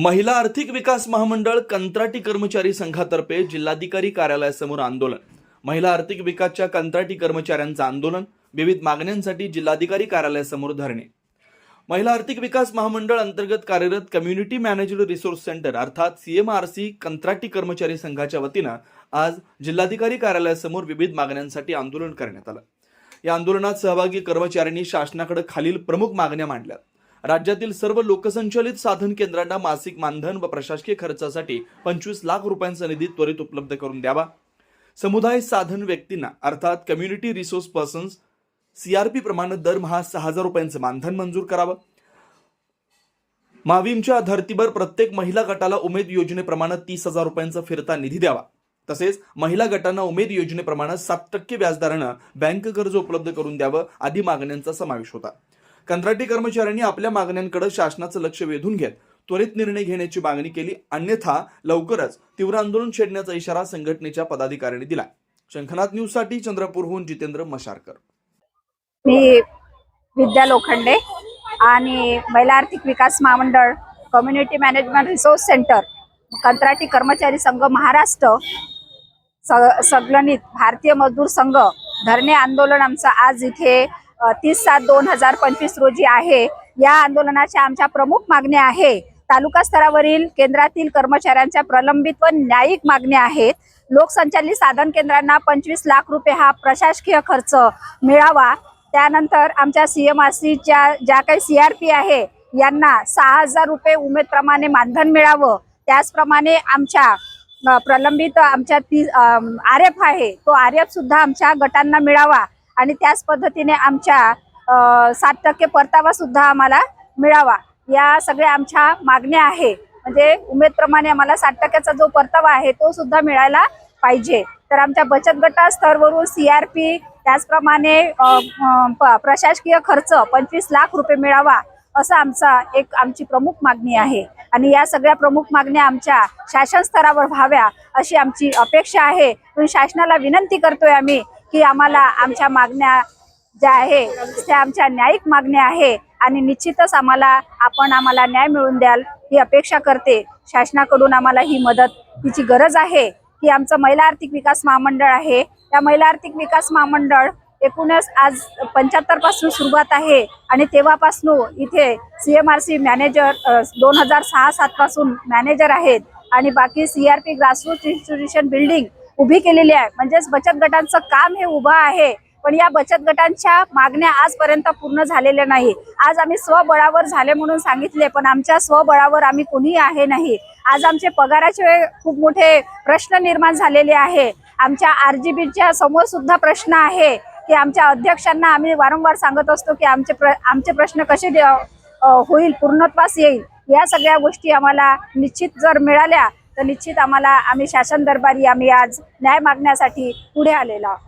महिला आर्थिक विकास महामंडळ कंत्राटी कर्मचारी संघातर्फे जिल्हाधिकारी कार्यालयासमोर आंदोलन. महिला आर्थिक विकासच्या कंत्राटी कर्मचाऱ्यांचं आंदोलन विविध मागण्यांसाठी जिल्हाधिकारी कार्यालयासमोर धरणे. महिला आर्थिक विकास महामंडळ अंतर्गत कार्यरत कम्युनिटी मॅनेजर रिसोर्स सेंटर अर्थात सीएमआरसी कंत्राटी कर्मचारी संघाच्या वतीनं आज जिल्हाधिकारी कार्यालयासमोर विविध मागण्यांसाठी आंदोलन करण्यात आलं. या आंदोलनात सहभागी कर्मचाऱ्यांनी शासनाकडे खालील प्रमुख मागण्या मांडल्या. राज्यातील सर्व लोकसंचालित साधन केंद्रांना मासिक मानधन व प्रशासकीय खर्चासाठी पंचवीस लाख रुपयांचा निधी त्वरित उपलब्ध करून द्यावा. समुदाय साधन व्यक्तींना अर्थात कम्युनिटी रिसोर्स पर्सन्स सीआरपी प्रमाणे दरमहा सहा हजार रुपयांचं मानधन मंजूर करावं. माविमच्या धर्तीवर प्रत्येक महिला गटाला उमेद योजनेप्रमाणे तीस हजार रुपयांचा फिरता निधी द्यावा. तसेच महिला गटांना उमेद योजनेप्रमाणे सात टक्के व्याजदरानं बँक कर्ज उपलब्ध करून द्यावं आदी मागण्यांचा समावेश होता. कंत्राटी कर्मचाऱ्यांनी आपल्या मागण्यांकडे शासनाचं लक्ष वेधून घेत त्वरित निर्णय घेण्याची मागणी केली. अन्यथा लवकरच तीव्र आंदोलन छेडण्याचा इशारा संघटनेच्या पदाधिकाऱ्यांनी दिला शंखनाथ न्यूजसाठी चंद्रपूरहून जितेंद्र मशारकर. मी विद्या लोखंडे आणि महिला आर्थिक विकास महामंडळ कम्युनिटी मॅनेजमेंट रिसोर्स सेंटर कंत्राटी कर्मचारी संघ महाराष्ट्र स- भारतीय मजदूर संघ धरणे आंदोलन आमचं आज इथे तीस सात दोन हजार पंचवीस रोजी आहे. या आंदोलनाच्या आमच्या प्रमुख मागण्या आहे. तालुका स्तरावरील केंद्रातील कर्मचाऱ्यांच्या प्रलंबित व न्यायिक मागण्या आहेत. लोकसंचालित साधन केंद्रांना पंचवीस लाख रुपये हा प्रशासकीय खर्च मिळावा. त्यानंतर आमच्या सी एम आर सीच्या ज्या काही सी आर पी आहे यांना सहा हजार रुपये उमेदप्रमाणे मानधन मिळावं. त्याचप्रमाणे आमच्या प्रलंबित आमच्या ती आर एफ आहे तो आर एफ सुद्धा आमच्या गटांना मिळावा. आणि त्याच पद्धतीने आमच्या सात टक्के परतावा सुद्धा आम्हाला मिळावा. या सगळ्या आमच्या मागण्या आहे. म्हणजे उमेदप्रमाणे आम्हाला साठ टक्क्याचा जो परतावा आहे तो सुद्धा मिळायला पाहिजे. तर आमच्या बचत गटा स्तरवरून सीआरपी त्याचप्रमाणे प- प्रशासकीय खर्च पंचवीस लाख रुपये मिळावा असं आमचा एक आमची प्रमुख मागणी आहे. आणि या सगळ्या प्रमुख मागण्या आमच्या शासन स्तरावर व्हाव्या अशी आमची अपेक्षा आहे. पण शासनाला विनंती करतोय आम्ही की आम्हाला आमच्या मागण्या ज्या आहे त्या आमच्या न्यायिक मागण्या आहे आणि निश्चितच आम्हाला आपण आम्हाला न्याय मिळवून द्याल ही अपेक्षा करते. शासनाकडून आम्हाला ही मदत तिची गरज आहे की आमचं महिला आर्थिक विकास महामंडळ आहे. त्या महिला आर्थिक विकास महामंडळ एकूणच आज पंच्याहत्तरपासून सुरुवात आहे आणि तेव्हापासून इथे C M R C manager दोन हजार सहा सात पासून मॅनेजर आहेत आणि बाकी C R P grassroot institution building उभी केलेली आहे. म्हणजेच बचत गटांचं काम हे उभं आहे. पण या बचत गटांच्या मागण्या आजपर्यंत पूर्ण झालेल्या नाही. आज आम्ही स्वबळावर झाले म्हणून सांगितले पण आमच्या स्वबळावर आम्ही कुणी आहे नाही. आज आमचे पगाराचे खूप मोठे प्रश्न निर्माण झालेले आहे. आमच्या आर जी बीच्या समोर सुद्धा प्रश्न आहे की आमच्या अध्यक्षांना आम्ही वारंवार सांगत असतो की आमचे प्र आमचे प्रश्न कसे होईल पूर्णत्वास येईल. या सगळ्या गोष्टी आम्हाला निश्चित जर मिळाल्या तर निश्चित आम्हाला आम्ही शासन दरबारी आम्ही आज न्याय मागण्यासाठी पुढे आलेलो आहोत.